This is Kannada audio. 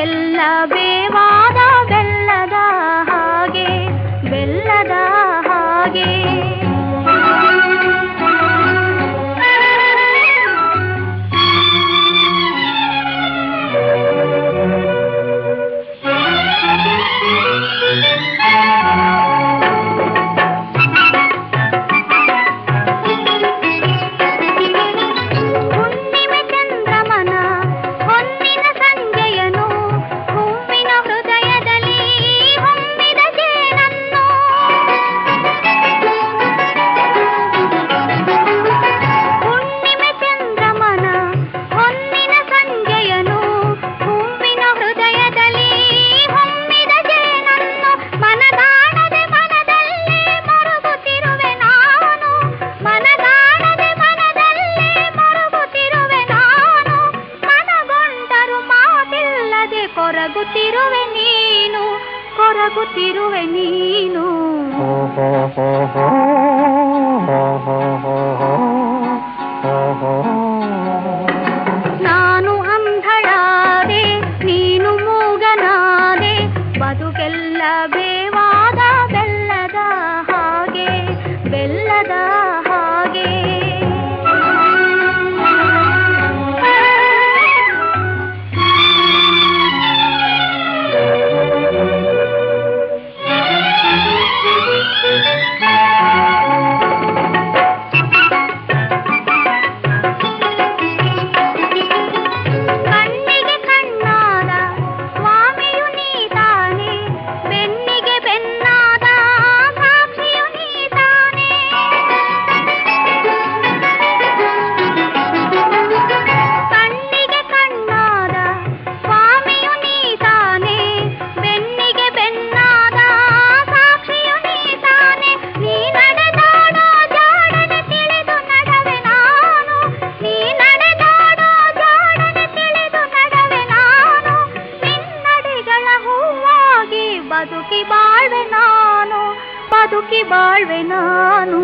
செல்லவேவா ಕೊರಗುತ್ತಿರುವೆ ನೀನು ಕೊರಗುತ್ತಿರುವೆ ನೀನು. ನಾನು ಅಂಧಳಾದೆ ನೀನು ಮೂಗನಾದೆ ಬದುಕೆಲ್ಲ ಸುಖಿ ಬಾಳ್ವೆ ನಾನು